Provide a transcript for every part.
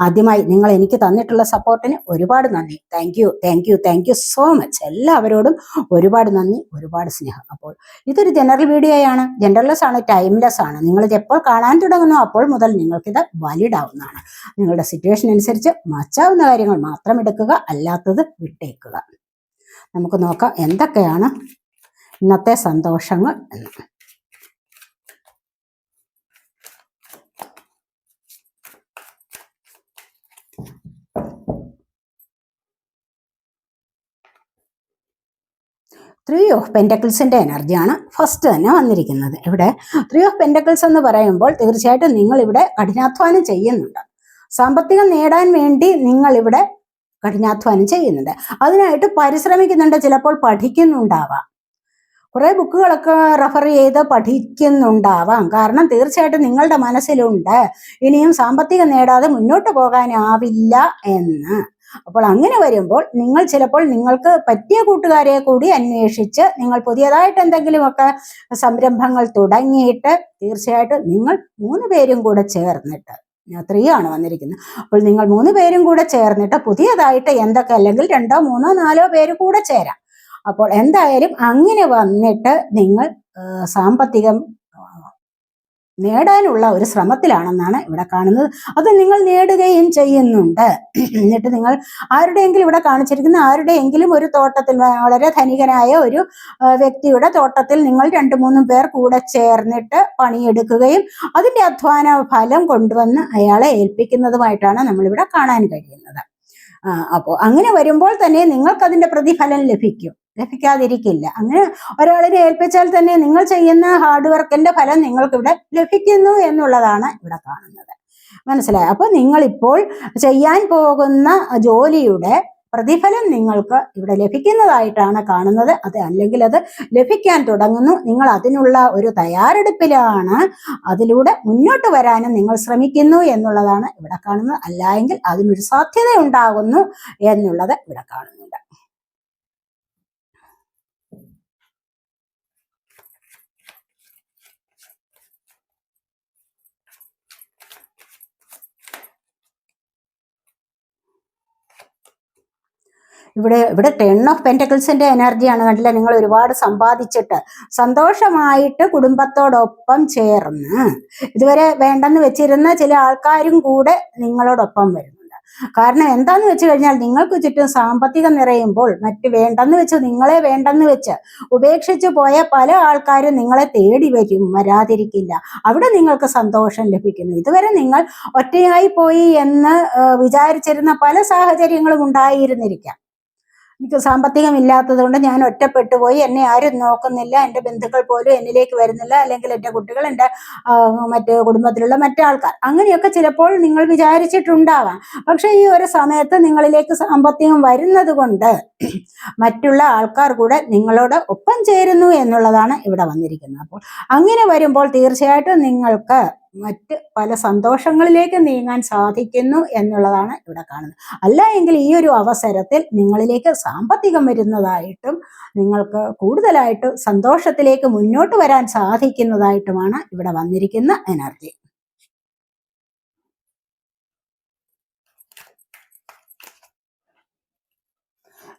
ആദ്യമായി നിങ്ങൾ എനിക്ക് തന്നിട്ടുള്ള സപ്പോർട്ടിന് ഒരുപാട് നന്ദി. Thank you thank you thank you so much എല്ലാവരോടും ഒരുപാട് നന്ദി ഒരുപാട് സ്നേഹം. അപ്പോൾ ഇതൊരു ജനറൽ വീഡിയോയാണ് ജനറൽലെസ് ആണ് ടൈംലെസ് ആണ്. നിങ്ങൾ ഇത് എപ്പോൾ കാണാൻ തുടങ്ങുന്നു അപ്പോൾ മുതൽ നിങ്ങൾക്കിത് വാലിഡ് ആവുന്നതാണ് നിങ്ങളുടെ സിറ്റുവേഷൻ അനുസരിച്ച് മച്ചാവുന്ന കാര്യങ്ങൾ മാത്രം എടുക്കുക അല്ലാത്തത് വിട്ടേക്കുക. നമുക്ക് നോക്കാം എന്തൊക്കെയാണ് ഇന്നത്തെ സന്തോഷങ്ങൾ എന്ന്. ത്രീ ഓഫ് പെന്റക്കിൾസിന്റെ എനർജിയാണ് ഫസ്റ്റ് തന്നെ വന്നിരിക്കുന്നത്. ഇവിടെ ത്രീ ഓഫ് പെന്റക്കിൾസ് എന്ന് പറയുമ്പോൾ തീർച്ചയായിട്ടും നിങ്ങൾ ഇവിടെ കഠിനാധ്വാനം ചെയ്യുന്നുണ്ട്. സാമ്പത്തികം നേടാൻ വേണ്ടി നിങ്ങൾ ഇവിടെ കഠിനാധ്വാനം ചെയ്യുന്നുണ്ട്. അതിനായിട്ട് പരിശ്രമിക്കുന്നുണ്ട് ചിലപ്പോൾ പഠിക്കുന്നുണ്ടാവാം. കുറെ ബുക്കുകളൊക്കെ റെഫർ ചെയ്ത് പഠിക്കുന്നുണ്ടാവാം. കാരണം തീർച്ചയായിട്ടും നിങ്ങളുടെ മനസ്സിലുണ്ട് ഇനിയും സാമ്പത്തികം നേടാതെ മുന്നോട്ട് പോകാനാവില്ല എന്ന്. അപ്പോൾ അങ്ങനെ വരുമ്പോൾ നിങ്ങൾ ചിലപ്പോൾ നിങ്ങൾക്ക് പറ്റിയ കൂട്ടുകാരെ കൂടി അന്വേഷിച്ച് നിങ്ങൾ പുതിയതായിട്ട് എന്തെങ്കിലുമൊക്കെ സംരംഭങ്ങൾ തുടങ്ങിയിട്ട് തീർച്ചയായിട്ടും നിങ്ങൾ മൂന്ന് പേരും കൂടെ ചേർന്നിട്ട് ത്രീ ആണ് വന്നിരിക്കുന്നത്. അപ്പോൾ നിങ്ങൾ മൂന്ന് പേരും കൂടെ ചേർന്നിട്ട് പുതിയതായിട്ട് എന്തൊക്കെ അല്ലെങ്കിൽ രണ്ടോ മൂന്നോ നാലോ പേര് കൂടെ ചേരാം. അപ്പോൾ എന്തായാലും അങ്ങനെ വന്നിട്ട് നിങ്ങൾ സാമ്പത്തികം നേടാനുള്ള ഒരു ശ്രമത്തിലാണെന്നാണ് ഇവിടെ കാണുന്നത്. അത് നിങ്ങൾ നേടുകയും ചെയ്യുന്നുണ്ട്. എന്നിട്ട് നിങ്ങൾ ആരുടെയെങ്കിലും ഇവിടെ കാണിച്ചിരിക്കുന്ന ആരുടെയെങ്കിലും ഒരു തോട്ടത്തിൽ വളരെ ധനികനായ ഒരു വ്യക്തിയുടെ തോട്ടത്തിൽ നിങ്ങൾ രണ്ടു മൂന്നും പേർ കൂടെ ചേർന്നിട്ട് പണിയെടുക്കുകയും അതിന്റെ അധ്വാന ഫലം കൊണ്ടുവന്ന് അയാളെ ഏൽപ്പിക്കുന്നതുമായിട്ടാണ് നമ്മളിവിടെ കാണാൻ കഴിയുന്നത്. അപ്പോൾ അങ്ങനെ വരുമ്പോൾ തന്നെ നിങ്ങൾക്ക് അതിന്റെ പ്രതിഫലം ലഭിക്കും. ലഭിക്കാതിരിക്കില്ല. അങ്ങനെ ഒരാളിനെ ഏൽപ്പിച്ചാൽ തന്നെ നിങ്ങൾ ചെയ്യുന്ന ഹാർഡ് വർക്കിന്റെ ഫലം നിങ്ങൾക്ക് ഇവിടെ ലഭിക്കുന്നു എന്നുള്ളതാണ് ഇവിടെ കാണുന്നത്. മനസ്സിലായി? അപ്പോൾ നിങ്ങളിപ്പോൾ ചെയ്യാൻ പോകുന്ന ജോലിയുടെ പ്രതിഫലം നിങ്ങൾക്ക് ഇവിടെ ലഭിക്കുന്നതായിട്ടാണ് കാണുന്നത്. അത് അല്ലെങ്കിൽ അത് ലഭിക്കാൻ തുടങ്ങുന്നു. നിങ്ങൾ അതിനുള്ള ഒരു തയ്യാറെടുപ്പിലാണ് അതിലൂടെ മുന്നോട്ട് വരാനും നിങ്ങൾ ശ്രമിക്കുന്നു എന്നുള്ളതാണ് ഇവിടെ കാണുന്നത്. അല്ല എങ്കിൽ അതിനൊരു സാധ്യത ഉണ്ടാകുന്നു എന്നുള്ളത് ഇവിടെ കാണുന്നുണ്ട്. ഇവിടെ ഇവിടെ ടെൺ ഓഫ് പെന്റക്കിൾസിന്റെ എനർജിയാണ് കണ്ടില്ല? നിങ്ങൾ ഒരുപാട് സമ്പാദിച്ചിട്ട് സന്തോഷമായിട്ട് കുടുംബത്തോടൊപ്പം ചേർന്ന് ഇതുവരെ വേണ്ടെന്ന് വെച്ചിരുന്ന ചില ആൾക്കാരും കൂടെ നിങ്ങളോടൊപ്പം വരുന്നുണ്ട്. കാരണം എന്താന്ന് വെച്ച് കഴിഞ്ഞാൽ നിങ്ങൾക്ക് ചുറ്റും സാമ്പത്തികം നിറയുമ്പോൾ മറ്റ് വേണ്ടെന്ന് വെച്ച് നിങ്ങളെ വേണ്ടെന്ന് വെച്ച് ഉപേക്ഷിച്ചു പോയ പല ആൾക്കാരും നിങ്ങളെ തേടി വരും വരാതിരിക്കില്ല. അവിടെ നിങ്ങൾക്ക് സന്തോഷം ലഭിക്കുന്നു. ഇതുവരെ നിങ്ങൾ ഒറ്റയായി പോയി എന്ന് വിചാരിച്ചിരുന്ന പല സാഹചര്യങ്ങളും ഉണ്ടായിരുന്നിരിക്കാം. എനിക്ക് സാമ്പത്തികം ഇല്ലാത്തതുകൊണ്ട് ഞാൻ ഒറ്റപ്പെട്ടു പോയി എന്നെ ആരും നോക്കുന്നില്ല. എന്റെ ബന്ധുക്കൾ പോലും എന്നിലേക്ക് വരുന്നില്ല. അല്ലെങ്കിൽ എന്റെ കുട്ടികൾ എന്റെ മറ്റ് കുടുംബത്തിലുള്ള മറ്റാൾക്കാർ അങ്ങനെയൊക്കെ ചിലപ്പോൾ നിങ്ങൾ വിചാരിച്ചിട്ടുണ്ടാവാം. പക്ഷെ ഈ ഒരു സമയത്ത് നിങ്ങളിലേക്ക് സാമ്പത്തികം വരുന്നത് കൊണ്ട് മറ്റുള്ള ആൾക്കാർ കൂടെ നിങ്ങളോട് ഒപ്പം ചേരുന്നു എന്നുള്ളതാണ് ഇവിടെ വന്നിരിക്കുന്നത്. അപ്പോൾ അങ്ങനെ വരുമ്പോൾ തീർച്ചയായിട്ടും നിങ്ങൾക്ക് മറ്റ് പല സന്തോഷങ്ങളിലേക്ക് നീങ്ങാൻ സാധിക്കുന്നു എന്നുള്ളതാണ് ഇവിടെ കാണുന്നത്. അല്ല എങ്കിൽ ഈ ഒരു അവസരത്തിൽ നിങ്ങളിലേക്ക് സാമ്പത്തികം വരുന്നതായിട്ടും നിങ്ങൾക്ക് കൂടുതലായിട്ട് സന്തോഷത്തിലേക്ക് മുന്നോട്ട് വരാൻ സാധിക്കുന്നതായിട്ടുമാണ് ഇവിടെ വന്നിരിക്കുന്ന എനർജി.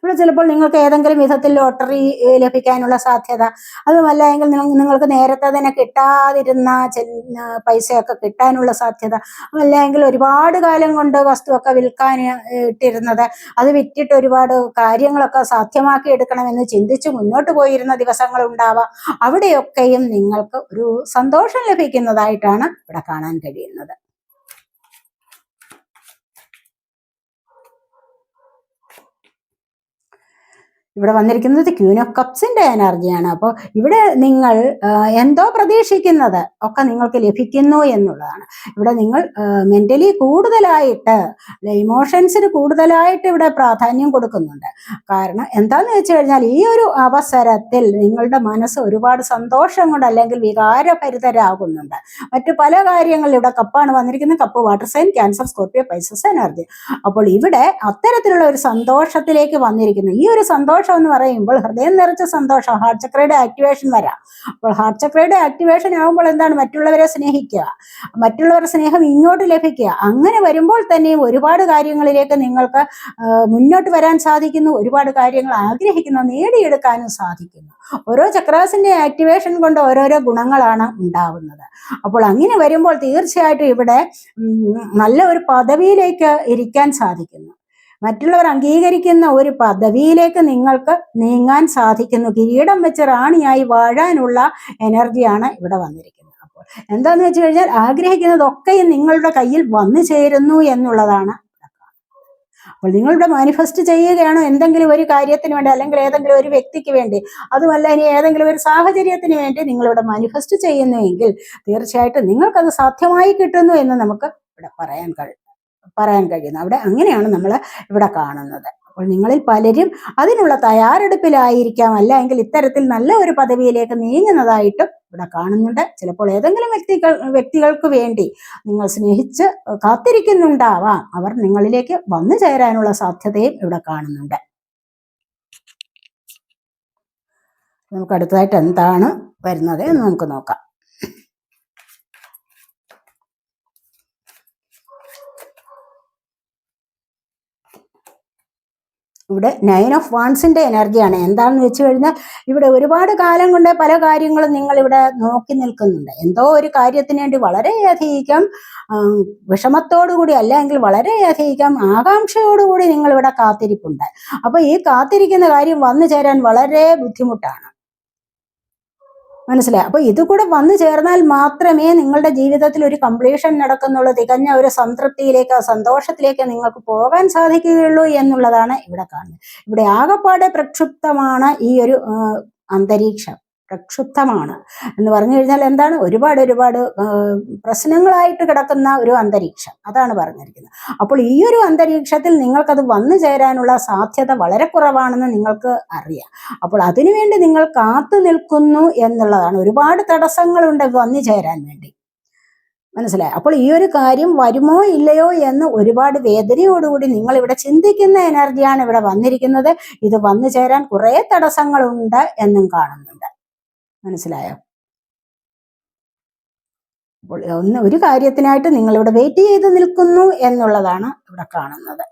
ഇവിടെ ചിലപ്പോൾ നിങ്ങൾക്ക് ഏതെങ്കിലും വിധത്തിൽ ലോട്ടറി ലഭിക്കാനുള്ള സാധ്യത. അതുമല്ല എങ്കിൽ നിങ്ങൾ നിങ്ങൾക്ക് നേരത്തെ തന്നെ കിട്ടാതിരുന്ന പൈസയൊക്കെ കിട്ടാനുള്ള സാധ്യത. അല്ലെങ്കിൽ ഒരുപാട് കാലം കൊണ്ട് വസ്തുവൊക്കെ വിൽക്കാൻ ഇട്ടിരുന്നത്. അത് വിറ്റിട്ട് ഒരുപാട് കാര്യങ്ങളൊക്കെ സാധ്യമാക്കി എടുക്കണമെന്ന് ചിന്തിച്ച് മുന്നോട്ട് പോയിരുന്ന ദിവസങ്ങൾ ഉണ്ടാവാം. അവിടെയൊക്കെയും നിങ്ങൾക്ക് ഒരു സന്തോഷം ലഭിക്കുന്നതായിട്ടാണ് ഇവിടെ കാണാൻ കഴിയുന്നത്. ഇവിടെ വന്നിരിക്കുന്നത് ക്യൂൻ ഓഫ് കപ്സിന്റെ എനർജിയാണ് അപ്പോൾ ഇവിടെ നിങ്ങൾ എന്തോ പ്രതീക്ഷിക്കുന്നത് ഒക്കെ നിങ്ങൾക്ക് ലഭിക്കുന്നു എന്നുള്ളതാണ്. ഇവിടെ നിങ്ങൾ മെന്റലി കൂടുതലായിട്ട് ഇമോഷൻസിന് കൂടുതലായിട്ട് ഇവിടെ പ്രാധാന്യം കൊടുക്കുന്നുണ്ട്. കാരണം എന്താന്ന് വെച്ച് കഴിഞ്ഞാൽ ഈ ഒരു അവസരത്തിൽ നിങ്ങളുടെ മനസ്സ് ഒരുപാട് സന്തോഷം കൊണ്ട് അല്ലെങ്കിൽ വികാരഭരിതരാകുന്നുണ്ട്. മറ്റു പല കാര്യങ്ങളിൽ ഇവിടെ കപ്പാണ് വന്നിരിക്കുന്നത്. Cup water sign Cancer Scorpio Pisces energy അപ്പോൾ ഇവിടെ അത്തരത്തിലുള്ള ഒരു സന്തോഷത്തിലേക്ക് വന്നിരിക്കുന്നു. ഈ ഒരു സന്തോഷം എന്ന് പറയുമ്പോൾ ഹൃദയം നിറച്ച സന്തോഷം ഹാർട്ട് ചക്രയുടെ ആക്ടിവേഷൻ വരാം. അപ്പോൾ ഹാർട്ട് ചക്രയുടെ ആക്ടിവേഷൻ ആകുമ്പോൾ എന്താണ്? മറ്റുള്ളവരെ സ്നേഹിക്കുക. മറ്റുള്ളവരുടെ സ്നേഹം ഇങ്ങോട്ട് ലഭിക്കുക. അങ്ങനെ വരുമ്പോൾ തന്നെ ഒരുപാട് കാര്യങ്ങളിലേക്ക് നിങ്ങൾക്ക് മുന്നോട്ട് വരാൻ സാധിക്കുന്നു. ഒരുപാട് കാര്യങ്ങൾ ആഗ്രഹിക്കുന്നു നേടിയെടുക്കാനും സാധിക്കുന്നു. ഓരോ ചക്രാസിന്റെ ആക്ടിവേഷൻ കൊണ്ട് ഓരോരോ ഗുണങ്ങളാണ് ഉണ്ടാവുന്നത്. അപ്പോൾ അങ്ങനെ വരുമ്പോൾ തീർച്ചയായിട്ടും ഇവിടെ നല്ല ഒരു പദവിയിലേക്ക് ഇരിക്കാൻ സാധിക്കുന്നു. മറ്റുള്ളവർ അംഗീകരിക്കുന്ന ഒരു പദവിയിലേക്ക് നിങ്ങൾക്ക് നീങ്ങാൻ സാധിക്കുന്നു. കിരീടം വെച്ച് റാണിയായി വാഴാനുള്ള എനർജിയാണ് ഇവിടെ വന്നിരിക്കുന്നത്. അപ്പോൾ എന്താന്ന് വെച്ച് കഴിഞ്ഞാൽ ആഗ്രഹിക്കുന്നതൊക്കെയും നിങ്ങളുടെ കയ്യിൽ വന്നു ചേരുന്നു എന്നുള്ളതാണ് അപ്പോൾ നിങ്ങളിവിടെ മാനിഫെസ്റ്റ് ചെയ്യുകയാണോ? എന്തെങ്കിലും ഒരു കാര്യത്തിന് വേണ്ടി അല്ലെങ്കിൽ ഏതെങ്കിലും ഒരു വ്യക്തിക്ക് വേണ്ടി? അതുമല്ല ഇനി ഏതെങ്കിലും ഒരു സാഹചര്യത്തിന് വേണ്ടി നിങ്ങളിവിടെ മാനിഫെസ്റ്റ് ചെയ്യുന്നുവെങ്കിൽ തീർച്ചയായിട്ടും നിങ്ങൾക്കത് സാധ്യമായി കിട്ടുന്നു എന്ന് നമുക്ക് ഇവിടെ പറയാൻ കഴിയും. പറയാൻ കഴിയുന്നത്. അവിടെ അങ്ങനെയാണ് നമ്മൾ ഇവിടെ കാണുന്നത്. അപ്പോൾ നിങ്ങളിൽ പലരും അതിനുള്ള തയ്യാറെടുപ്പിലായിരിക്കാം. അല്ല എങ്കിൽ ഇത്തരത്തിൽ നല്ല ഒരു പദവിയിലേക്ക് നീങ്ങുന്നതായിട്ടും ഇവിടെ കാണുന്നുണ്ട്. ചിലപ്പോൾ ഏതെങ്കിലും വ്യക്തികൾ വ്യക്തികൾക്ക് വേണ്ടി നിങ്ങൾ സ്നേഹിച്ച് കാത്തിരിക്കുന്നുണ്ടാവാം. അവർ നിങ്ങളിലേക്ക് വന്നു ചേരാനുള്ള സാധ്യതയും ഇവിടെ കാണുന്നുണ്ട്. നമുക്ക് അടുത്തതായിട്ട് എന്താണ് വരുന്നത് എന്ന് നമുക്ക് നോക്കാം. ഇവിടെ നയൻ ഓഫ് വാൺസിന്റെ എനർജിയാണ് എന്താണെന്ന് വെച്ച് കഴിഞ്ഞാൽ ഇവിടെ ഒരുപാട് കാലം കൊണ്ട് പല കാര്യങ്ങളും നിങ്ങൾ ഇവിടെ നോക്കി നിൽക്കുന്നുണ്ട്. എന്തോ ഒരു കാര്യത്തിന് വേണ്ടി വളരെയധികം വിഷമത്തോടുകൂടി അല്ലെങ്കിൽ വളരെയധികം ആകാംക്ഷയോടുകൂടി നിങ്ങൾ ഇവിടെ കാത്തിരിപ്പുണ്ട്. അപ്പൊ ഈ കാത്തിരിക്കുന്ന കാര്യം വന്നു ചേരാൻ വളരെ ബുദ്ധിമുട്ടാണ്. മനസ്സിലായി. അപ്പൊ ഇത് കൂടെ വന്നു ചേർന്നാൽ മാത്രമേ നിങ്ങളുടെ ജീവിതത്തിൽ ഒരു കംപ്ലീഷൻ നടക്കുന്നുള്ളൂ തികഞ്ഞ ഒരു സംതൃപ്തിയിലേക്ക് സന്തോഷത്തിലേക്ക് നിങ്ങൾക്ക് പോകാൻ സാധിക്കുകയുള്ളൂ എന്നുള്ളതാണ് ഇവിടെ കാണുന്നത്. ഇവിടെ ആകപ്പാടെ പ്രക്ഷുബ്ധമാണ് ഈ ഒരു അന്തരീക്ഷം. പ്രക്ഷുബ്ധമാണ്. എന്ന് പറഞ്ഞു കഴിഞ്ഞാൽ എന്താണ്? ഒരുപാട് ഒരുപാട് പ്രശ്നങ്ങളായിട്ട് കിടക്കുന്ന ഒരു അന്തരീക്ഷം. അതാണ് പറഞ്ഞിരിക്കുന്നത്. അപ്പോൾ ഈ ഒരു അന്തരീക്ഷത്തിൽ നിങ്ങൾക്കത് വന്നു ചേരാനുള്ള സാധ്യത വളരെ കുറവാണെന്ന് നിങ്ങൾക്ക് അറിയാം. അപ്പോൾ അതിനുവേണ്ടി നിങ്ങൾ കാത്തു നിൽക്കുന്നു എന്നുള്ളതാണ്. ഒരുപാട് തടസ്സങ്ങളുണ്ട് വന്നു ചേരാൻ വേണ്ടി. മനസ്സിലായി? അപ്പോൾ ഈ ഒരു കാര്യം വരുമോ ഇല്ലയോ എന്ന് ഒരുപാട് വേദനയോടുകൂടി നിങ്ങൾ ഇവിടെ ചിന്തിക്കുന്ന എനർജിയാണ് ഇവിടെ വന്നിരിക്കുന്നത്. ഇത് വന്നു ചേരാൻ കുറെ തടസ്സങ്ങളുണ്ട് എന്നും കാണുന്നുണ്ട്. മനസ്സിലായോ? അപ്പോൾ ഒന്ന് ഒരു കാര്യത്തിനായിട്ട് നിങ്ങൾ ഇവിടെ വെയിറ്റ് ചെയ്ത് നിൽക്കുന്നു എന്നുള്ളതാണ് ഇവിടെ കാണുന്നത്.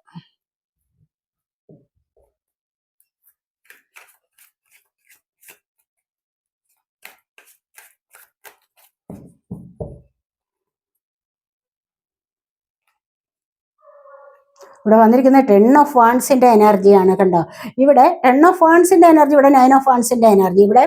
ഇവിടെ വന്നിരിക്കുന്ന ടെൻ ഓഫ് വാൺസിന്റെ എനർജിയാണ് കണ്ടോ? ഇവിടെ ടെൻ ഓഫ് വാൺസിന്റെ എനർജി ഇവിടെ നയൻ ഓഫ് വാൺസിന്റെ എനർജി ഇവിടെ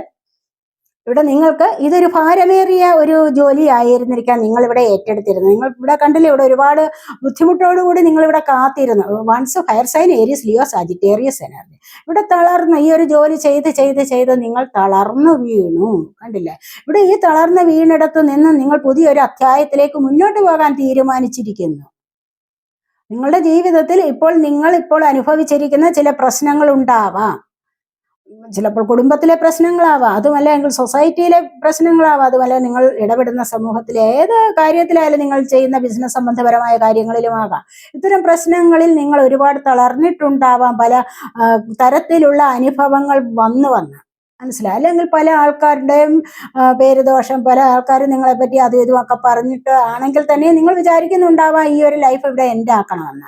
ഇവിടെ നിങ്ങൾക്ക് ഇതൊരു ഭാരമേറിയ ഒരു ജോലി ആയിരുന്നിരിക്കാൻ നിങ്ങൾ ഇവിടെ ഏറ്റെടുത്തിരുന്നത് നിങ്ങൾ ഇവിടെ കണ്ടില്ലേ ഇവിടെ ഒരുപാട് ബുദ്ധിമുട്ടോടുകൂടി നിങ്ങൾ ഇവിടെ കാത്തിരുന്നു wands fire sign Aries Leo Sagittarius energy ഇവിടെ തളർന്ന് ഈ ഒരു ജോലി ചെയ്ത് ചെയ്ത് ചെയ്ത് നിങ്ങൾ തളർന്നു വീണു. കണ്ടില്ലേ? ഇവിടെ ഈ തളർന്ന് വീണിടത്ത് നിന്ന് നിങ്ങൾ പുതിയൊരു അധ്യായത്തിലേക്ക് മുന്നോട്ട് പോകാൻ തീരുമാനിച്ചിരിക്കുന്നു. നിങ്ങളുടെ ജീവിതത്തിൽ ഇപ്പോൾ നിങ്ങൾ ഇപ്പോൾ അനുഭവിച്ചിരിക്കുന്ന ചില പ്രശ്നങ്ങൾ ഉണ്ടാവാം. ചിലപ്പോൾ കുടുംബത്തിലെ പ്രശ്നങ്ങളാവാം അതുമല്ല എങ്കിൽ സൊസൈറ്റിയിലെ പ്രശ്നങ്ങളാവാം അതുമല്ല നിങ്ങൾ ഇടപെടുന്ന സമൂഹത്തിലെ ഏത് കാര്യത്തിലായാലും നിങ്ങൾ ചെയ്യുന്ന ബിസിനസ് സംബന്ധപരമായ കാര്യങ്ങളിലുമാകാം. ഇത്തരം പ്രശ്നങ്ങളിൽ നിങ്ങൾ ഒരുപാട് തളർന്നിട്ടുണ്ടാവാം പല തരത്തിലുള്ള അനുഭവങ്ങൾ വന്നു വന്ന്. മനസ്സിലായി? അല്ലെങ്കിൽ പല ആൾക്കാരുടെയും പേര് ദോഷം പല ആൾക്കാരും നിങ്ങളെപ്പറ്റി അതും ഇതും ഒക്കെ പറഞ്ഞിട്ട് ആണെങ്കിൽ തന്നെ നിങ്ങൾ വിചാരിക്കുന്നുണ്ടാവാം ഈ ഒരു ലൈഫ് ഇവിടെ എൻഡ് ആക്കണമെന്ന്.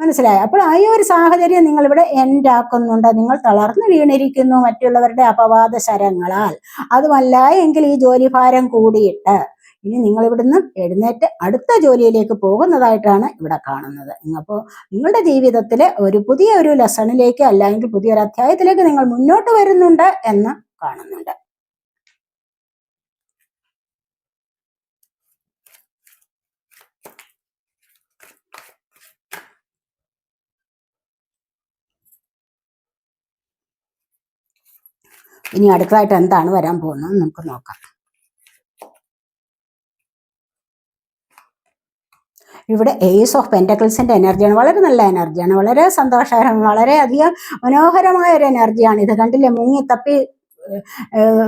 മനസ്സിലായി. അപ്പോൾ ആ ഒരു സാഹചര്യം നിങ്ങൾ ഇവിടെ എൻഡ് ആക്കുന്നുണ്ട്. നിങ്ങൾ തളർന്നു വീണിരിക്കുന്നു മറ്റുള്ളവരുടെ അപവാദ ശരങ്ങളാൽ അതുമല്ല എങ്കിൽ ഈ ജോലി ഭാരം കൂടിയിട്ട് ഇനി നിങ്ങൾ ഇവിടുന്ന് എഴുന്നേറ്റ് അടുത്ത ജോലിയിലേക്ക് പോകുന്നതായിട്ടാണ് ഇവിടെ കാണുന്നത്. അപ്പോൾ നിങ്ങളുടെ ജീവിതത്തിലെ ഒരു പുതിയ ഒരു ലെസണിലേക്ക് അല്ലെങ്കിൽ പുതിയൊരു അധ്യായത്തിലേക്ക് നിങ്ങൾ മുന്നോട്ട് വരുന്നുണ്ട് എന്ന് കാണുന്നുണ്ട്. ഇനി അടുത്തതായിട്ട് എന്താണ് വരാൻ പോകുന്നത് നമുക്ക് നോക്കാം. ഇവിടെ ഏസ് ഓഫ് പെന്റക്കിൾസിന്റെ എനർജിയാണ് വളരെ നല്ല എനർജിയാണ് വളരെ സന്തോഷകരം വളരെയധികം മനോഹരമായ ഒരു എനർജിയാണ് ഇത് കണ്ടില്ലേ? മുങ്ങി തപ്പി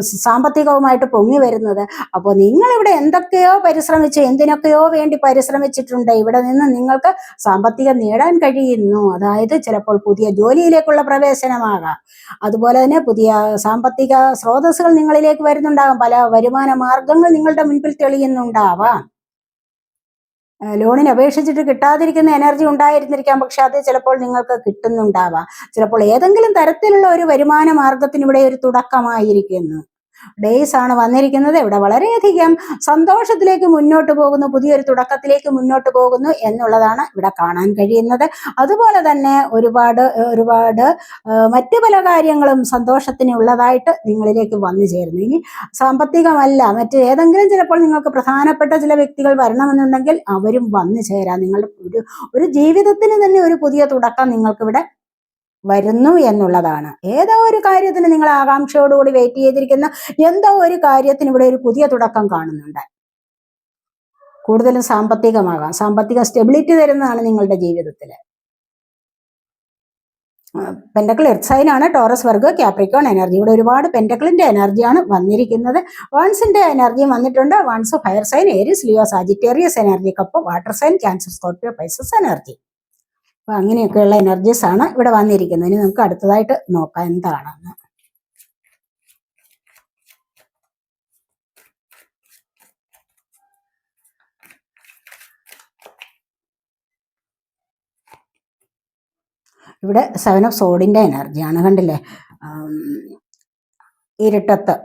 സാമ്പത്തികവുമായിട്ട് പൊങ്ങി വരുന്നത്. അപ്പോൾ നിങ്ങൾ ഇവിടെ എന്തൊക്കെയോ പരിശ്രമിച്ച് എന്തിനൊക്കെയോ വേണ്ടി പരിശ്രമിച്ചിട്ടുണ്ട്. ഇവിടെ നിന്ന് നിങ്ങൾക്ക് സാമ്പത്തികം നേടാൻ കഴിയുന്നു. അതായത് ചിലപ്പോൾ പുതിയ ജോലിയിലേക്കുള്ള പ്രവേശനമാകാം. അതുപോലെ തന്നെ പുതിയ സാമ്പത്തിക സ്രോതസ്സുകൾ നിങ്ങളിലേക്ക് വരുന്നുണ്ടാകാം. പല വരുമാന മാർഗങ്ങൾ നിങ്ങളുടെ മുൻപിൽ തെളിയുന്നുണ്ടാവാം. ലോണിന് അപേക്ഷിച്ചിട്ട് കിട്ടാതിരിക്കുന്ന എനർജി ഉണ്ടായിരുന്നിരിക്കാം. പക്ഷെ അത് ചിലപ്പോൾ നിങ്ങൾക്ക് കിട്ടുന്നുണ്ടാവാം. ചിലപ്പോൾ ഏതെങ്കിലും തരത്തിലുള്ള ഒരു വരുമാന മാർഗത്തിന് ഇവിടെ ഒരു തുടക്കമായിരിക്കുന്നു. ഡേയ്സ് ആണ് വന്നിരിക്കുന്നത്. ഇവിടെ വളരെയധികം സന്തോഷത്തിലേക്ക് മുന്നോട്ട് പോകുന്നു പുതിയൊരു തുടക്കത്തിലേക്ക് മുന്നോട്ട് പോകുന്നു എന്നുള്ളതാണ് ഇവിടെ കാണാൻ കഴിയുന്നത്. അതുപോലെ തന്നെ ഒരുപാട് ഒരുപാട് മറ്റു പല കാര്യങ്ങളും സന്തോഷത്തിന് ഉള്ളതായിട്ട് നിങ്ങളിലേക്ക് വന്നു ചേരുന്നു. ഇനി സാമ്പത്തികമല്ല മറ്റ് ഏതെങ്കിലും ചിലപ്പോൾ നിങ്ങൾക്ക് പ്രധാനപ്പെട്ട ചില വ്യക്തികൾ വരണമെന്നുണ്ടെങ്കിൽ അവരും വന്നു ചേരാം. നിങ്ങളുടെ ഒരു ഒരു ജീവിതത്തിന് തന്നെ ഒരു പുതിയ തുടക്കം നിങ്ങൾക്കിവിടെ വരുന്നു എന്നുള്ളതാണ്. ഏതോ ഒരു കാര്യത്തിന് നിങ്ങൾ ആകാംക്ഷയോടുകൂടി വെയിറ്റ് ചെയ്തിരിക്കുന്ന എന്തോ ഒരു കാര്യത്തിന് ഇവിടെ ഒരു പുതിയ തുടക്കം കാണുന്നുണ്ട്. കൂടുതലും സാമ്പത്തികമാകാം. സാമ്പത്തിക സ്റ്റെബിലിറ്റി തരുന്നതാണ് നിങ്ങളുടെ ജീവിതത്തിൽ pentacle earth Taurus Virgo Capricorn energy ഇവിടെ ഒരുപാട് പെൻഡക്കിളിന്റെ എനർജിയാണ് വന്നിരിക്കുന്നത്. വൺസിന്റെ എനർജി വന്നിട്ടുണ്ട്. Wands fire sign Aries Leo Sagittarius energy cup water sign Cancer Scorpio Pisces energy അപ്പൊ അങ്ങനെയൊക്കെയുള്ള എനർജീസ് ആണ് ഇവിടെ വന്നിരിക്കുന്നത്. ഇനി നമുക്ക് അടുത്തതായിട്ട് നോക്കാം എന്താണെന്ന്. ഇവിടെ സെവൻ ഓഫ് സോഡിന്റെ എനർജിയാണ് കണ്ടില്ലേ? ഇരുട്ടത്ത്.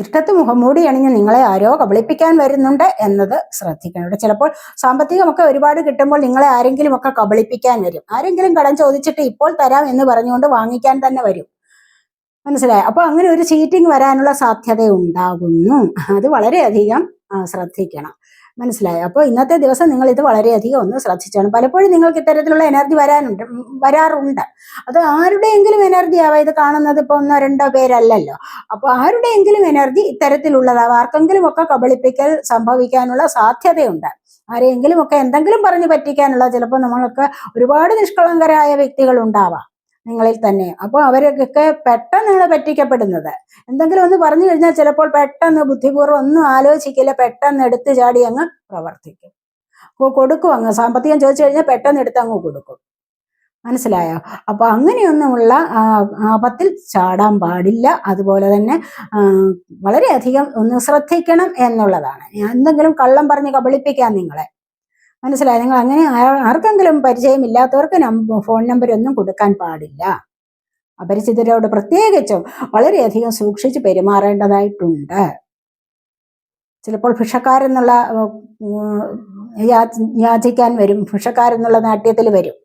ഇരുട്ടത്ത് മുഖംമൂടി അണിഞ്ഞ് നിങ്ങളെ ആരോ കബളിപ്പിക്കാൻ വരുന്നുണ്ട് എന്നത് ശ്രദ്ധിക്കണം. ഇവിടെ ചിലപ്പോൾ സാമ്പത്തികമൊക്കെ ഒരുപാട് കിട്ടുമ്പോൾ നിങ്ങളെ ആരെങ്കിലും ഒക്കെ കബളിപ്പിക്കാൻ വരും. ആരെങ്കിലും കടം ചോദിച്ചിട്ട് ഇപ്പോൾ തരാം എന്ന് പറഞ്ഞുകൊണ്ട് വാങ്ങിക്കാൻ തന്നെ വരും. മനസ്സിലായോ? അപ്പൊ അങ്ങനെ ഒരു ചീറ്റിംഗ് വരാനുള്ള സാധ്യത ഉണ്ടാകുന്നു അത് വളരെയധികം ശ്രദ്ധിക്കണം. മനസ്സിലായോ? അപ്പോൾ ഇന്നത്തെ ദിവസം നിങ്ങൾ ഇത് വളരെയധികം ഒന്ന് ശ്രദ്ധിച്ചാണ്. പലപ്പോഴും നിങ്ങൾക്ക് ഇത്തരത്തിലുള്ള എനർജി വരാനുണ്ട് വരാറുണ്ട്. അത് ആരുടെയെങ്കിലും എനർജി ആവാം ഇത് കാണുന്നത്? ഇപ്പോൾ ഒന്നോ രണ്ടോ പേരല്ലല്ലോ. അപ്പോൾ ആരുടെയെങ്കിലും എനർജി ഇത്തരത്തിലുള്ളതാവും. ആർക്കെങ്കിലും ഒക്കെ കബളിപ്പിക്കൽ സംഭവിക്കാനുള്ള സാധ്യതയുണ്ട്. ആരെയെങ്കിലും ഒക്കെ എന്തെങ്കിലും പറഞ്ഞു പറ്റിക്കാനുള്ള ചിലപ്പോൾ നമ്മൾക്ക് ഒരുപാട് നിഷ്കളങ്കരായ വ്യക്തികൾ ഉണ്ടാവാം നിങ്ങളിൽ തന്നെ. അപ്പോൾ അവരൊക്കെ പെട്ടെന്നാണ് പറ്റിക്കപ്പെടുന്നത്. എന്തെങ്കിലും ഒന്ന് പറഞ്ഞു കഴിഞ്ഞാൽ ചിലപ്പോൾ പെട്ടെന്ന് ബുദ്ധിപൂർവം ഒന്നും ആലോചിക്കില്ല. പെട്ടെന്ന് എടുത്തു ചാടി അങ്ങ് പ്രവർത്തിക്കും. കൊടുക്കും അങ്ങ്. സാമ്പത്തികം ചോദിച്ചു കഴിഞ്ഞാൽ പെട്ടെന്ന് എടുത്ത് അങ്ങ് കൊടുക്കും. മനസ്സിലായോ? അപ്പൊ അങ്ങനെയൊന്നുമുള്ള ആപത്തിൽ ചാടാൻ പാടില്ല. അതുപോലെ തന്നെ വളരെയധികം ഒന്ന് ശ്രദ്ധിക്കണം എന്നുള്ളതാണ്. എന്തെങ്കിലും കള്ളം പറഞ്ഞ് കബളിപ്പിക്കാം നിങ്ങളെ. മനസ്സിലായോ? നിങ്ങൾ അങ്ങനെ ആർക്കെങ്കിലും പരിചയമില്ലാത്തവർക്ക് ഫോൺ നമ്പർ ഒന്നും കൊടുക്കാൻ പാടില്ല. അപരിചിതരോട് പ്രത്യേകിച്ചും വളരെയധികം സൂക്ഷിച്ച് പെരുമാറേണ്ടതായിട്ടുണ്ട്. ചിലപ്പോൾ ഭിക്ഷക്കാരെന്നുള്ള യാചിക്കാൻ വരും. ഭിക്ഷക്കാരെന്നുള്ള നാട്യത്തിൽ വരും.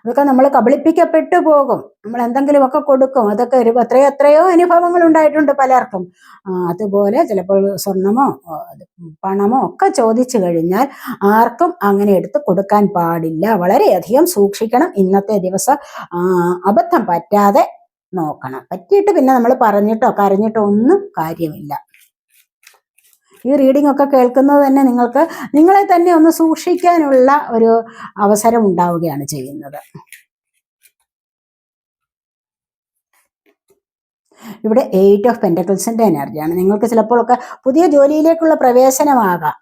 അതൊക്കെ നമ്മൾ കബളിപ്പിക്കപ്പെട്ടു പോകും. നമ്മൾ എന്തെങ്കിലുമൊക്കെ കൊടുക്കും. അതൊക്കെ ഒരു എത്രയോ എത്രയോ അനുഭവങ്ങൾ ഉണ്ടായിട്ടുണ്ട് പലർക്കും. അതുപോലെ ചിലപ്പോൾ സ്വർണമോ പണമോ ഒക്കെ ചോദിച്ചു കഴിഞ്ഞാൽ ആർക്കും അങ്ങനെ എടുത്ത് കൊടുക്കാൻ പാടില്ല. വളരെയധികം സൂക്ഷിക്കണം. ഇന്നത്തെ ദിവസം അബദ്ധം പറ്റാതെ നോക്കണം. പറ്റിയിട്ട് പിന്നെ നമ്മൾ പറഞ്ഞിട്ടോ കരഞ്ഞിട്ടോ ഒന്നും കാര്യമില്ല. ഈ റീഡിംഗ് ഒക്കെ കേൾക്കുന്നത് തന്നെ നിങ്ങൾക്ക് നിങ്ങളെ തന്നെ ഒന്ന് സൂക്ഷിക്കാനുള്ള ഒരു അവസരം ഉണ്ടാവുകയാണ് ചെയ്യുന്നത്. ഇവിടെ എയ്റ്റ് ഓഫ് പെന്റക്കിൾസിന്റെ എനർജിയാണ് നിങ്ങൾക്ക് ചിലപ്പോഴൊക്കെ പുതിയ ജോലിയിലേക്കുള്ള പ്രവേശനമാകാം.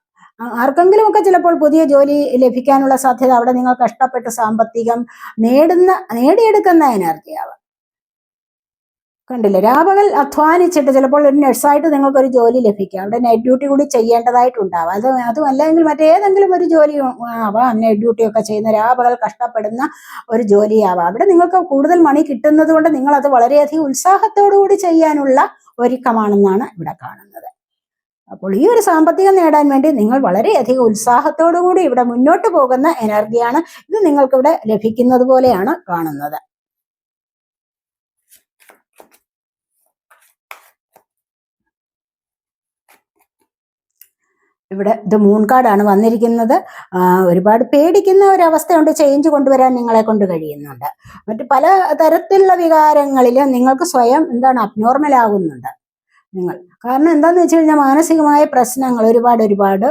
ആർക്കെങ്കിലും ഒക്കെ ചിലപ്പോൾ പുതിയ ജോലി ലഭിക്കാനുള്ള സാധ്യത അവിടെ നിങ്ങൾ കഷ്ടപ്പെട്ട് സാമ്പത്തികം നേടുന്ന നേടിയെടുക്കുന്ന എനർജിയാവാം കണ്ടില്ലേ. രാപകൽ അധ്വാനിച്ചിട്ട് ചിലപ്പോൾ ഒരു നഴ്സായിട്ട് നിങ്ങൾക്ക് ഒരു ജോലി ലഭിക്കാം. അവിടെ നൈറ്റ് ഡ്യൂട്ടി കൂടി ചെയ്യേണ്ടതായിട്ടുണ്ടാവാം. അത് അതും അല്ലെങ്കിൽ മറ്റേതെങ്കിലും ഒരു ജോലി ആവാം. നൈറ്റ് ഡ്യൂട്ടി ഒക്കെ ചെയ്യുന്ന രാപകൽ കഷ്ടപ്പെടുന്ന ഒരു ജോലിയാവാം. അവിടെ നിങ്ങൾക്ക് കൂടുതൽ മണി കിട്ടുന്നത് കൊണ്ട് നിങ്ങൾ അത് വളരെയധികം ഉത്സാഹത്തോടു കൂടി ചെയ്യാനുള്ള ഒരുക്കമാണെന്നാണ് ഇവിടെ കാണുന്നത്. അപ്പോൾ ഈ ഒരു സാമ്പത്തികം നേടാൻ വേണ്ടി നിങ്ങൾ വളരെയധികം ഉത്സാഹത്തോടു കൂടി ഇവിടെ മുന്നോട്ട് പോകുന്ന എനർജിയാണ് ഇത് നിങ്ങൾക്കിവിടെ ലഭിക്കുന്നത് പോലെയാണ് കാണുന്നത്. ഇവിടെ ഇത് മൂൺ കാർഡാണ് വന്നിരിക്കുന്നത്. ഒരുപാട് പേടിക്കുന്ന ഒരവസ്ഥയുണ്ട് ചേഞ്ച് കൊണ്ടുവരാൻ നിങ്ങളെ കൊണ്ട് കഴിയുന്നുണ്ട്. മറ്റ് പല തരത്തിലുള്ള വികാരങ്ങളിൽ നിങ്ങൾക്ക് സ്വയം എന്താണ് അബ്നോർമൽ ആകുന്നുണ്ട്. നിങ്ങൾ. കാരണം എന്താന്ന് വെച്ച് കഴിഞ്ഞാൽ മാനസികമായ പ്രശ്നങ്ങൾ ഒരുപാട് ഒരുപാട്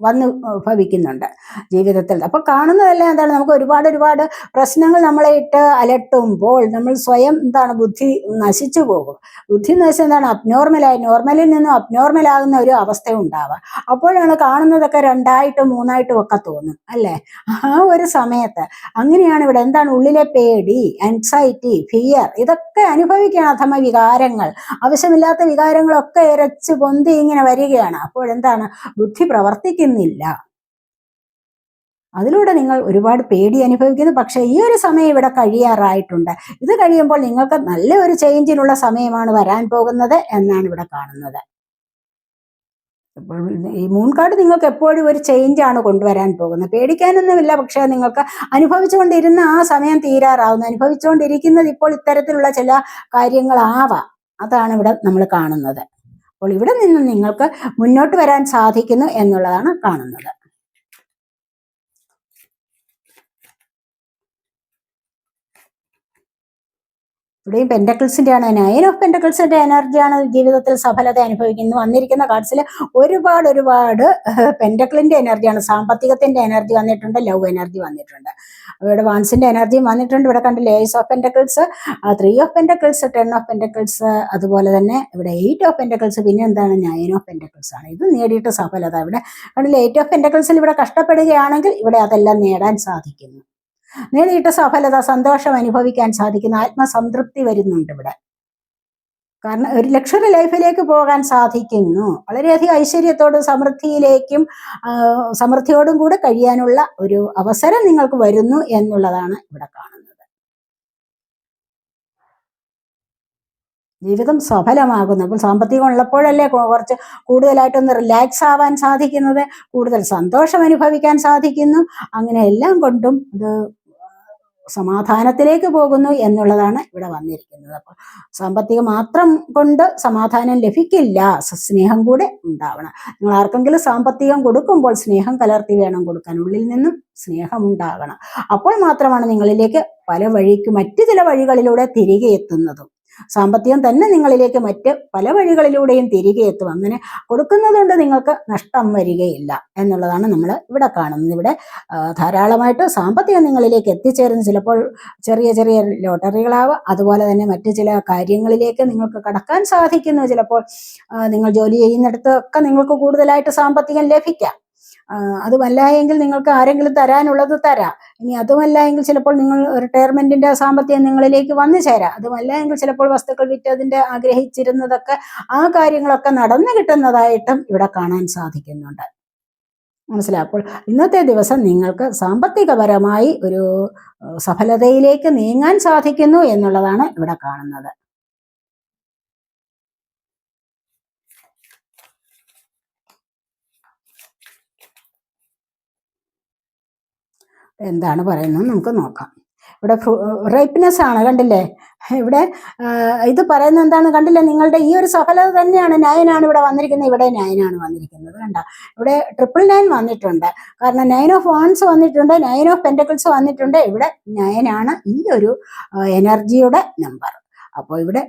വന്ന് ഭവിക്കുന്നുണ്ട് ജീവിതത്തിൽ. അപ്പൊ കാണുന്നതെല്ലാം എന്താണ്? നമുക്ക് ഒരുപാട് ഒരുപാട് പ്രശ്നങ്ങൾ നമ്മളെ ഇട്ട് അലട്ടുമ്പോൾ നമ്മൾ സ്വയം എന്താണ് ബുദ്ധി നശിച്ചു പോകും. ബുദ്ധി വെച്ചാൽ എന്താണ്? അബ്നോർമലായി നോർമലിൽ നിന്നും അബ്നോർമൽ ആകുന്ന ഒരു അവസ്ഥ ഉണ്ടാവുക അപ്പോഴാണ് കാണുന്നതൊക്കെ രണ്ടായിട്ടും മൂന്നായിട്ടും ഒക്കെ തോന്നും അല്ലേ? ആ ഒരു സമയത്ത് അങ്ങനെയാണ് ഇവിടെ എന്താണ്? ഉള്ളിലെ പേടി ആൻസൈറ്റി ഫിയർ ഇതൊക്കെ അനുഭവിക്കുകയാണ് അഥമ വികാരങ്ങൾ. ആവശ്യമില്ലാത്ത വികാരങ്ങളൊക്കെ ഇരച്ച് പൊന്തി ഇങ്ങനെ വരികയാണ്. അപ്പോഴെന്താണ് ബുദ്ധി പ്രവർത്തിക്കുന്നില്ല അതിലൂടെ നിങ്ങൾ ഒരുപാട് പേടി അനുഭവിക്കുന്നു. പക്ഷേ ഈ ഒരു സമയം ഇവിടെ കഴിയാറായിട്ടുണ്ട്. ഇത് കഴിയുമ്പോൾ നിങ്ങൾക്ക് നല്ല ഒരു ചേഞ്ചിനുള്ള സമയമാണ് വരാൻ പോകുന്നത് എന്നാണ് ഇവിടെ കാണുന്നത്. ഈ മൂൺ കാർഡ് നിങ്ങൾക്ക് എപ്പോഴും ഒരു ചേഞ്ച് ആണ് കൊണ്ടുവരാൻ പോകുന്നത്. പേടിക്കാനൊന്നുമില്ല. പക്ഷേ നിങ്ങൾക്ക് അനുഭവിച്ചുകൊണ്ടിരുന്ന ആ സമയം തീരാറാവുന്നു. അനുഭവിച്ചുകൊണ്ടിരിക്കുന്നത് ഇപ്പോൾ ഇത്തരത്തിലുള്ള ചില കാര്യങ്ങളാവാം. അതാണ് ഇവിടെ നമ്മൾ കാണുന്നത്. അപ്പോൾ ഇവിടെ നിന്ന് നിങ്ങൾക്ക് മുന്നോട്ട് വരാൻ സാധിക്കുന്നു എന്നുള്ളതാണ് കാണുന്നത്. ഇവിടെയും പെൻഡക്കിൾസിന്റെ ആണ് നയൻ ഓഫ് പെൻഡക്കിൾസിന്റെ എനർജിയാണ് ജീവിതത്തിൽ സഫലത അനുഭവിക്കുന്നത് വന്നിരിക്കുന്ന കാർഡ്സിൽ ഒരുപാട് ഒരുപാട് പെൻഡക്കിളിന്റെ എനർജിയാണ് സാമ്പത്തികത്തിന്റെ എനർജി വന്നിട്ടുണ്ട് ലവ് എനർജി വന്നിട്ടുണ്ട്. ഇവിടെ വാൺസിന്റെ എനർജിയും വന്നിട്ടുണ്ട്. ഇവിടെ കണ്ട് ace of pentacles three of pentacles ten of pentacles അതുപോലെ തന്നെ ഇവിടെ എയ്റ്റ് ഓഫ് പെൻഡക്കിൾസ് പിന്നെ എന്താണ്? നയൻ ഓഫ് പെൻഡക്കിൾസ് ആണ്. ഇത് നേടിയിട്ട് സഫലത. ഇവിടെ കണ്ടില്ല എയ്റ്റ് ഓഫ് പെൻഡക്കിൾസിൽ ഇവിടെ കഷ്ടപ്പെടുകയാണെങ്കിൽ ഇവിടെ അതെല്ലാം നേടാൻ സാധിക്കുന്നു. നേടിയിട്ട് സഫലത സന്തോഷം അനുഭവിക്കാൻ സാധിക്കുന്ന ആത്മസംതൃപ്തി വരുന്നുണ്ട് ഇവിടെ. കാരണം ഒരു ലക്ഷറി ലൈഫിലേക്ക് പോകാൻ സാധിക്കുന്നു. വളരെയധികം ഐശ്വര്യത്തോടും സമൃദ്ധിയിലേക്കും സമൃദ്ധിയോടും കൂടെ കഴിയാനുള്ള ഒരു അവസരം നിങ്ങൾക്ക് വരുന്നു എന്നുള്ളതാണ് ഇവിടെ കാണുന്നത്. ജീവിതം സഫലമാകുന്നു അപ്പോൾ സാമ്പത്തികം ഉള്ളപ്പോഴല്ലേ കുറച്ച് കൂടുതലായിട്ടൊന്ന് റിലാക്സ് ആവാൻ സാധിക്കുന്നത് കൂടുതൽ സന്തോഷം അനുഭവിക്കാൻ സാധിക്കുന്നു. അങ്ങനെ എല്ലാം കൊണ്ടും ഇത് സമാധാനത്തിലേക്ക് പോകുന്നു എന്നുള്ളതാണ് ഇവിടെ വന്നിരിക്കുന്നത്. അപ്പോൾ സാമ്പത്തികം മാത്രം കൊണ്ട് സമാധാനം ലഭിക്കില്ല. സ്നേഹം കൂടെ ഉണ്ടാവണം. നിങ്ങൾ ആർക്കെങ്കിലും സാമ്പത്തികം കൊടുക്കുമ്പോൾ സ്നേഹം കലർത്തി വേണം കൊടുക്കാൻ. ഉള്ളിൽ നിന്നും സ്നേഹം ഉണ്ടാകണം അപ്പോൾ മാത്രമാണ് നിങ്ങളിലേക്ക് പല വഴിക്ക് മറ്റു ചില വഴികളിലൂടെ തിരികെ എത്തുന്നതും. സാമ്പത്തികം തന്നെ നിങ്ങളിലേക്ക് മറ്റ് പല വഴികളിലൂടെയും തിരികെ എത്തും. അങ്ങനെ കൊടുക്കുന്നതുകൊണ്ട് നിങ്ങൾക്ക് നഷ്ടം വരികയില്ല എന്നുള്ളതാണ് നമ്മൾ ഇവിടെ കാണുന്നത്. ഇവിടെ ധാരാളമായിട്ട് സാമ്പത്തികം നിങ്ങളിലേക്ക് എത്തിച്ചേരുന്ന ചിലപ്പോൾ ചെറിയ ചെറിയ ലോട്ടറികളാവാം. അതുപോലെ തന്നെ മറ്റ് ചില കാര്യങ്ങളിലേക്ക് നിങ്ങൾക്ക് കടക്കാൻ സാധിക്കുന്നു ചിലപ്പോൾ നിങ്ങൾ ജോലി ചെയ്യുന്നിടത്തൊക്കെ നിങ്ങൾക്ക് കൂടുതലായിട്ട് സാമ്പത്തികം ലഭിക്കാം. അതുമല്ല എങ്കിൽ നിങ്ങൾക്ക് ആരെങ്കിലും തരാനുള്ളത് തരാം. ഇനി അതുമല്ല എങ്കിൽ ചിലപ്പോൾ നിങ്ങൾ റിട്ടയർമെന്റിന്റെ സാമ്പത്തികം നിങ്ങളിലേക്ക് വന്നു ചേരാം. അതുമല്ല എങ്കിൽ ചിലപ്പോൾ വസ്തുക്കൾ വിറ്റതിന്റെ ആഗ്രഹിച്ചിരുന്നതൊക്കെ ആ കാര്യങ്ങളൊക്കെ നടന്നു കിട്ടുന്നതായിട്ടും ഇവിടെ കാണാൻ സാധിക്കുന്നുണ്ട്. മനസ്സിലായി? അപ്പോൾ ഇന്നത്തെ ദിവസം നിങ്ങൾക്ക് സാമ്പത്തികപരമായി ഒരു സഫലതയിലേക്ക് നീങ്ങാൻ സാധിക്കുന്നു എന്നുള്ളതാണ് ഇവിടെ കാണുന്നത്. എന്താണ് പറയുന്നത് നമുക്ക് നോക്കാം. ഇവിടെ റേപ്പിനെസ് ആണ് കണ്ടില്ലേ? ഇവിടെ ഇത് പറയുന്നത് എന്താണ് കണ്ടില്ലേ? നിങ്ങളുടെ ഈ ഒരു സഫലത തന്നെയാണ് നയനാണ് ഇവിടെ വന്നിരിക്കുന്നത്. ഇവിടെ നയനാണ് വന്നിരിക്കുന്നത് കണ്ട? ഇവിടെ ട്രിപ്പിൾ നയൻ വന്നിട്ടുണ്ട്. കാരണം നയൻ ഓഫ് വാൺസ് വന്നിട്ടുണ്ട് നയൻ ഓഫ് പെന്റക്കിൾസ് വന്നിട്ടുണ്ട്. ഇവിടെ നയനാണ് ഈ ഒരു എനർജിയുടെ നമ്പർ അപ്പോൾ ഇവിടെ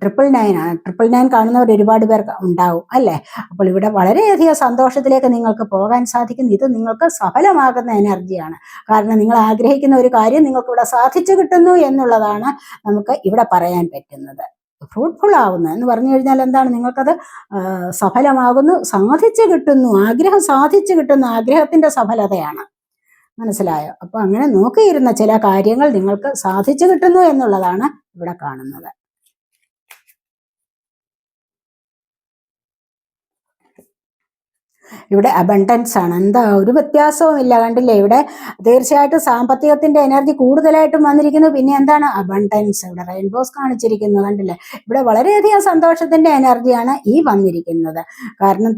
ട്രിപ്പിൾ നയൻ ട്രിപ്പിൾ നയൻ കാണുന്നവർ ഒരുപാട് പേർ ഉണ്ടാവും അല്ലേ? അപ്പോൾ ഇവിടെ വളരെയധികം സന്തോഷത്തിലേക്ക് നിങ്ങൾക്ക് പോകാൻ സാധിക്കും. ഇത് നിങ്ങൾക്ക് സഫലമാകുന്ന എനർജിയാണ് കാരണം നിങ്ങൾ ആഗ്രഹിക്കുന്ന ഒരു കാര്യം നിങ്ങൾക്ക് ഇവിടെ സാധിച്ചു കിട്ടുന്നു എന്നുള്ളതാണ് നമുക്ക് ഇവിടെ പറയാൻ പറ്റുന്നത്. ഫ്രൂട്ട്ഫുൾ ആവുന്നു എന്ന് പറഞ്ഞു കഴിഞ്ഞാൽ എന്താണ്? നിങ്ങൾക്കത് സഫലമാകുന്നു സാധിച്ചു കിട്ടുന്നു ആഗ്രഹം സാധിച്ചു കിട്ടുന്നു ആഗ്രഹത്തിന്റെ സഫലതയാണ്. മനസ്സിലായോ? അപ്പൊ അങ്ങനെ നോക്കിയിരുന്ന ചില കാര്യങ്ങൾ നിങ്ങൾക്ക് സാധിച്ചു കിട്ടുന്നു എന്നുള്ളതാണ് ഇവിടെ കാണുന്നത്. ഇവിടെ അബണ്ടൻസ് ആണ്. എന്താ ഒരു വ്യത്യാസവും ഇല്ല. കണ്ടില്ലേ ഇവിടെ തീർച്ചയായിട്ടും സാമ്പത്തികത്തിന്റെ എനർജി കൂടുതലായിട്ടും വന്നിരിക്കുന്നു. പിന്നെ എന്താണ്? അബണ്ടൻസ് ഇവിടെ റെയിൻബോസ് കാണിച്ചിരിക്കുന്നു. കണ്ടില്ലേ? ഇവിടെ വളരെയധികം സന്തോഷത്തിന്റെ എനർജിയാണ് ഈ വന്നിരിക്കുന്നത്. കാരണം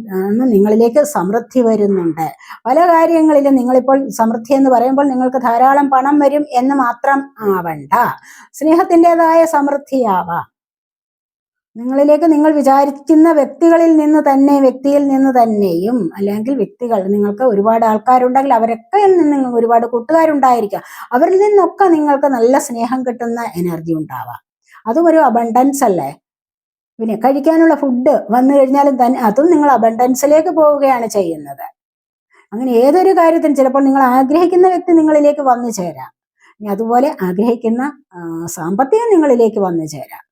നിങ്ങളിലേക്ക് സമൃദ്ധി വരുന്നുണ്ട്. പല കാര്യങ്ങളിലും നിങ്ങളിപ്പോൾ സമൃദ്ധി എന്ന് പറയുമ്പോൾ നിങ്ങൾക്ക് ധാരാളം പണം വരും എന്ന് മാത്രം ആവണ്ട. സ്നേഹത്തിന്റെതായ സമൃദ്ധിയാവാം നിങ്ങളിലേക്ക് നിങ്ങൾ വിചാരിക്കുന്ന വ്യക്തികളിൽ നിന്ന് തന്നെ വ്യക്തിയിൽ നിന്ന് തന്നെയും അല്ലെങ്കിൽ വ്യക്തികൾ നിങ്ങൾക്ക് ഒരുപാട് ആൾക്കാരുണ്ടെങ്കിൽ അവരൊക്കെ നിന്ന് ഒരുപാട് കൂട്ടുകാരുണ്ടായിരിക്കാം. അവരിൽ നിന്നൊക്കെ നിങ്ങൾക്ക് നല്ല സ്നേഹം കിട്ടുന്ന എനർജി ഉണ്ടാവാം. അതും ഒരു അബണ്ടൻസ് അല്ലേ? പിന്നെ കഴിക്കാനുള്ള ഫുഡ് വന്നു കഴിഞ്ഞാലും തന്നെ അതും നിങ്ങൾ അബണ്ടൻസിലേക്ക് പോവുകയാണ് ചെയ്യുന്നത്. അങ്ങനെ ഏതൊരു കാര്യത്തിനും ചിലപ്പോൾ നിങ്ങൾ ആഗ്രഹിക്കുന്ന വ്യക്തി നിങ്ങളിലേക്ക് വന്നു ചേരാം. അതുപോലെ ആഗ്രഹിക്കുന്ന സാമ്പത്തികം നിങ്ങളിലേക്ക് വന്നു ചേരാം.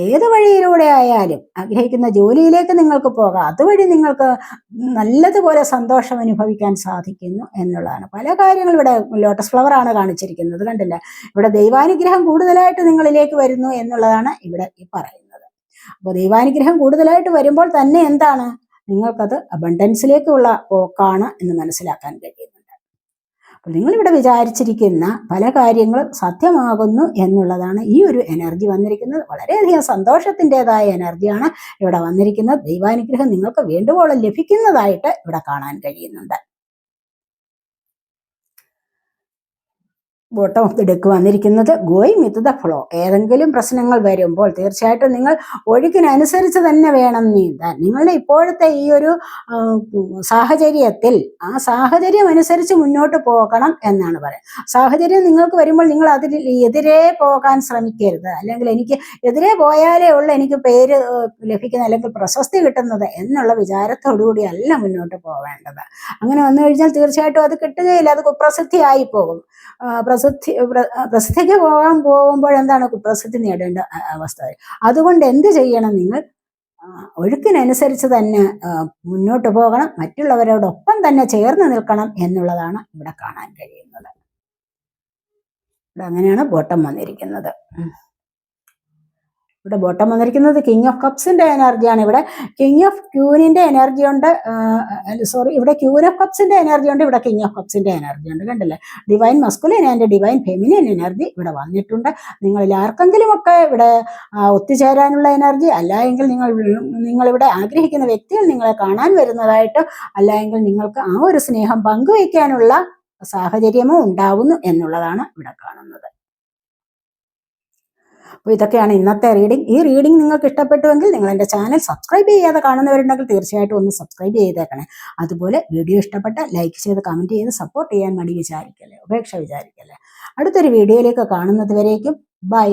ഏത് വഴിയിലൂടെ ആയാലും ആഗ്രഹിക്കുന്ന ജോലിയിലേക്ക് നിങ്ങൾക്ക് പോകാം. അതുവഴി നിങ്ങൾക്ക് നല്ലതുപോലെ സന്തോഷം അനുഭവിക്കാൻ സാധിക്കുന്നു എന്നുള്ളതാണ്. പല കാര്യങ്ങളും ഇവിടെ ലോട്ടസ് ഫ്ലവറാണ് കാണിച്ചിരിക്കുന്നത്. കണ്ടില്ല? ഇവിടെ ദൈവാനുഗ്രഹം കൂടുതലായിട്ട് നിങ്ങളിലേക്ക് വരുന്നു എന്നുള്ളതാണ് ഇവിടെ ഈ പറയുന്നത്. അപ്പോൾ ദൈവാനുഗ്രഹം കൂടുതലായിട്ട് വരുമ്പോൾ തന്നെ എന്താണ്? നിങ്ങൾക്കത് അബണ്ടൻസിലേക്കുള്ള പോക്കാണ് എന്ന് മനസ്സിലാക്കാൻ കഴിയുന്നത്. നിങ്ങളിവിടെ വിചാരിച്ചിരിക്കുന്ന പല കാര്യങ്ങളും സത്യമാകുന്നു എന്നുള്ളതാണ് ഈ ഒരു എനർജി വന്നിരിക്കുന്നത്. വളരെയധികം സന്തോഷത്തിന്റെതായ എനർജിയാണ് ഇവിടെ വന്നിരിക്കുന്നത്. ദൈവാനുഗ്രഹം നിങ്ങൾക്ക് വേണ്ടുവോളം ലഭിക്കുന്നതായിട്ട് ഇവിടെ കാണാൻ കഴിയുന്നുണ്ട്. ബോട്ടം ഓഫ് ദി ഡെക്ക് വന്നിരിക്കുന്നത്. ഗോയിങ് വിത്ത് ദ ഫ്ലോ ഏതെങ്കിലും പ്രശ്നങ്ങൾ വരുമ്പോൾ തീർച്ചയായിട്ടും നിങ്ങൾ ഒഴുക്കിനനുസരിച്ച് തന്നെ വേണം നീന്താൻ. നിങ്ങളുടെ ഇപ്പോഴത്തെ ഈ ഒരു സാഹചര്യത്തിൽ ആ സാഹചര്യം അനുസരിച്ച് മുന്നോട്ട് പോകണം എന്നാണ് പറയുന്നത്. സാഹചര്യം നിങ്ങൾക്ക് വരുമ്പോൾ നിങ്ങൾ അതിൽ എതിരെ പോകാൻ ശ്രമിക്കരുത്. അല്ലെങ്കിൽ എനിക്ക് എതിരെ പോയാലേ ഉള്ളൂ എനിക്ക് പേര് ലഭിക്കുന്ന അല്ലെങ്കിൽ പ്രശസ്തി കിട്ടുന്നത് എന്നുള്ള വിചാരത്തോടുകൂടി അല്ല മുന്നോട്ട് പോവേണ്ടത്. അങ്ങനെ വന്നു കഴിഞ്ഞാൽ തീർച്ചയായിട്ടും അത് കിട്ടുകയില്ല. അത് കുപ്രസിദ്ധിയായി പോകും. ആ, പ്രസിദ്ധി പ്ര- പ്രസിദ്ധിക്ക് പോകാൻ പോകുമ്പോൾ എന്താണ് നേടേണ്ട അവസ്ഥ? അതുകൊണ്ട് എന്ത് ചെയ്യണം നിങ്ങൾ? ഒഴുക്കിനനുസരിച്ച് തന്നെ മുന്നോട്ട് പോകണം. മറ്റുള്ളവരോടൊപ്പം തന്നെ ചേർന്ന് നിൽക്കണം എന്നുള്ളതാണ് ഇവിടെ കാണാൻ കഴിയുന്നത്. ഇവിടെ അങ്ങനെയാണ് ബോട്ടം വന്നിരിക്കുന്നത്. ഇവിടെ ബോട്ടം വന്നിരിക്കുന്നത് കിങ് ഓഫ് കപ്സിന്റെ എനർജിയാണ് ഇവിടെ കിങ് ഓഫ് ക്യൂനിന്റെ എനർജി ഉണ്ട്. സോറി ഇവിടെ ക്യൂൻ ഓഫ് കപ്സിന്റെ എനർജി ഉണ്ട്. ഇവിടെ കിങ് ഓഫ് കപ്സിന്റെ എനർജി ഉണ്ട്. കണ്ടില്ലേ? Divine masculine and divine feminine energy ഇവിടെ വന്നിട്ടുണ്ട്. നിങ്ങളിൽ ആർക്കെങ്കിലും ഒക്കെ ഇവിടെ ഒത്തുചേരാനുള്ള എനർജി അല്ല എങ്കിൽ നിങ്ങൾ നിങ്ങളിവിടെ ആഗ്രഹിക്കുന്ന വ്യക്തികൾ നിങ്ങളെ കാണാൻ വരുന്നതായിട്ട് അല്ല എങ്കിൽ നിങ്ങൾക്ക് ആ ഒരു സ്നേഹം പങ്കുവയ്ക്കാനുള്ള സാഹചര്യമോ ഉണ്ടാവുന്നു എന്നുള്ളതാണ് ഇവിടെ കാണുന്നത്. അപ്പോൾ ഇതൊക്കെയാണ് ഇന്നത്തെ റീഡിംഗ് ഈ റീഡിംഗ് നിങ്ങൾക്ക് ഇഷ്ടപ്പെട്ടുവെങ്കിൽ നിങ്ങൾ എന്റെ ചാനൽ സബ്സ്ക്രൈബ് ചെയ്യാതെ കാണുന്നവരുണ്ടെങ്കിൽ തീർച്ചയായിട്ടും ഒന്ന് സബ്സ്ക്രൈബ് ചെയ്തേക്കണേ. അതുപോലെ വീഡിയോ ഇഷ്ടപ്പെട്ട ലൈക്ക് ചെയ്ത് കമന്റ് ചെയ്ത് സപ്പോർട്ട് ചെയ്യാൻ മടി വിചാരിക്കല്ലേ? ഉപേക്ഷ വിചാരിക്കല്ലേ? അടുത്തൊരു വീഡിയോയിലേക്ക് കാണുന്നത് വരേക്കും. ബൈ